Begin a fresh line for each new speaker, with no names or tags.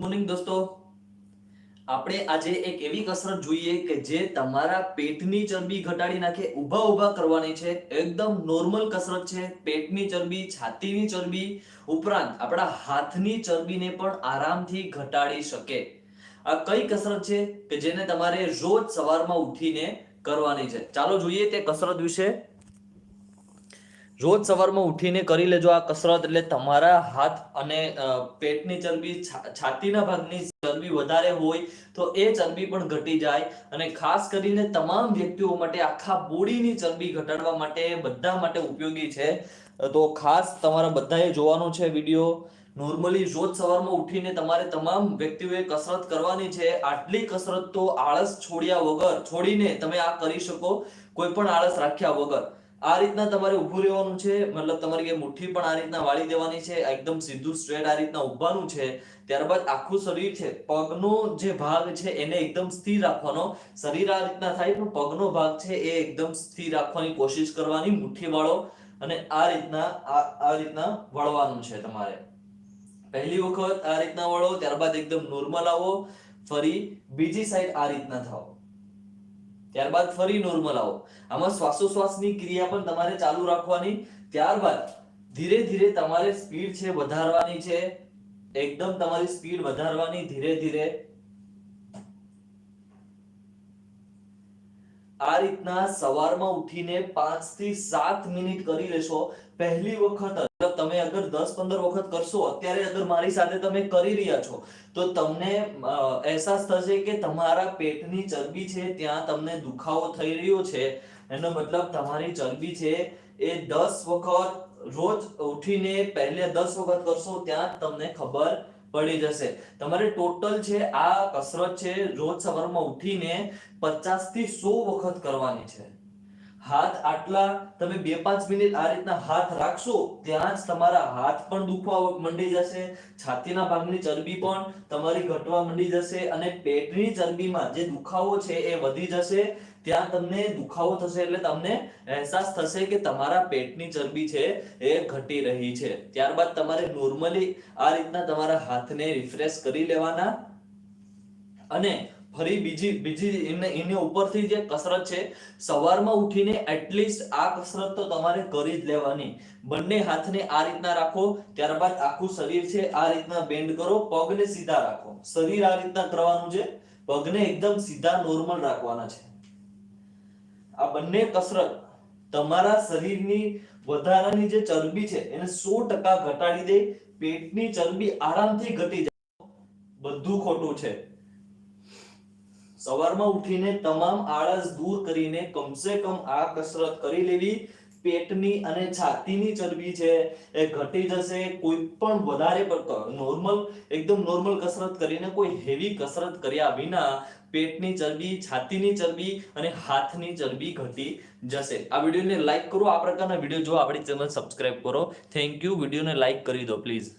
Morning દોસ્તો. આપણે આજે એક એવી કસરત જોઈએ કે જે તમારા પેટની ચરબી ઘટાડી નાખે, ઊભા ઊભા કરવાની છે. એકદમ નોર્મલ કસરત છે. પેટની ચરબી, છાતીની ચરબી ઉપરાંત આપણા હાથની ચરબીને પણ આરામથી ઘટાડી શકે. આ કઈ કસરત છે કે જેને તમારે રોજ સવારમાં ઉઠીને કરવાની છે? ચાલો જોઈએ તે કસરત વિશે. રોજ સવારમાં ઉઠીને કરી લેજો આ કસરત, એટલે તમારા હાથ અને પેટની ચરબી છાતીના ભાગની ચરબી વધારે હોય તો એ ચરબી પણ ઘટી જાય અને ખાસ કરીને તમામ વ્યક્તિઓ માટે આખા બોડીની ચરબી ઘટાડવા માટે બધા માટે ઉપયોગી છે. તો ખાસ તમારા બધાએ જોવાનો છે વીડિયો. નોર્મલી રોજ સવારમાં ઉઠીને તમારે તમામ વ્યક્તિઓએ કસરત કરવાની છે. આટલી કસરત તો આળસ છોડ્યા વગર, છોડીને તમે આ કરી શકો. કોઈ પણ આળસ રાખ્યા વગર. આ રીતના તમારે ઊભું રહેવાનું છે, મતલબ તમારી મુઠ્ઠી પણ આ રીતના વાળી દેવાની છે, એકદમ સીધું સ્ટ્રેટ આ રીતના ઊભાનું છે, ત્યારબાદ આખું શરીર છે, પગનો જે ભાગ છે એને એકદમ સ્થિર રાખવાનો. શરીર આ રીતના થાય, પણ પગનો ભાગ છે એ એકદમ સ્થિર રાખવાની કોશિશ કરવાની, મુઠ્ઠી વાળો, અને આ રીતના, આ આ રીતના વળવાનું છે તમારે. પહેલી વખત આ રીતના વળો, ત્યારબાદ એકદમ નોર્મલ આવો, ફરી બીજી સાઈડ આ રીતના થાઓ. ત્યારબાદ ફરી નોર્મલ આવો. આમાં શ્વાસોશ્વાસની ક્રિયા પણ તમારે ચાલુ રાખવાની. ત્યારબાદ ધીરે ધીરે તમારે સ્પીડ છે વધારવાની છે. એકદમ તમારી સ્પીડ વધારવાની ધીરે ધીરે. આ રીતના સવારમાં ઉઠીને પાંચથી સાત મિનિટ કરી લેશો. પહેલી વખત તમે અગર દસ પંદર વખત કરશો, અત્યારે અગર મારી સાથે તમે કરી રહ્યા છો, તો તમને અહેસાસ થશે કે તમારા પેટની ચરબી છે, ત્યાં તમને દુખાવો થઈ રહ્યો છે. એનો મતલબ તમારી ચરબી છે એ દસ વખત, રોજ ઉઠીને પહેલે દસ વખત કરશો, ત્યાં તમને ખબર પડી જશે. તમારે ટોટલ છે, આ કસરત છે, રોજ સવારમાં ઉઠીને પચાસથી સો વખત કરવાની છે. હાથ આટલા, તમે બે પાંચ મિનિટ આ રીતના હાથ રાખશો, ત્યાં જ તમારા હાથ પણ દુખવા મંડી જશે, છાતીના ભાગની ચરબી પણ તમારી ઘટવા મંડી જશે અને પેટની ચરબીમાં જે દુખાવો છે એ વધી જશે, ત્યાં તમને દુખાવો થશે એટલે તમને અહેસાસ થશે કે તમારા પેટની ચરબી છે એ ઘટી રહી છે. ત્યારબાદ તમારે નોર્મલી આ રીતના તમારા હાથને રિફ્રેશ કરી લેવાના. અને ફરી બીજી બીજી એને ઉપરથી જે કસરત છે, સવારમાં ઉઠીને એટલીસ્ટ આ કસરત તો તમારે કરી જ લેવાની. બંને હાથને આ રીતના રાખો, ત્યારબાદ આખું શરીર છે, આ રીતના બેન્ડ કરો, પગને સીધા રાખો. શરીર આ રીતના કરવાનું છે, પગને એકદમ સીધા નોર્મલ રાખવાના છે. આ બંને કસરત તમારા શરીરની વધારાની જે ચરબી છે, એને સો ટકા ઘટાડી દે, પેટની ચરબી આરામથી ઘટી જાય. બધું ખોટું છે. સવારમાં ઉઠીને તમામ આળસ દૂર કરીને કમસે કમ આ કસરત કરી લેવી. પેટની અને છાતીની ચરબી છે એ ઘટી જશે. કોઈ પણ વધારે નોર્મલ, એકદમ નોર્મલ કસરત કરીને કોઈ હેવી કસરત કર્યા વિના પેટની ચરબી, છાતીની ચરબી અને હાથની ચરબી ઘટી જશે. આ વિડીયોને લાઈક કરો. આ પ્રકારના વીડિયો જો આપણી ચેનલ સબસ્ક્રાઈબ કરો. Thank you. વિડીયોને લાઈક કરી દો, પ્લીઝ.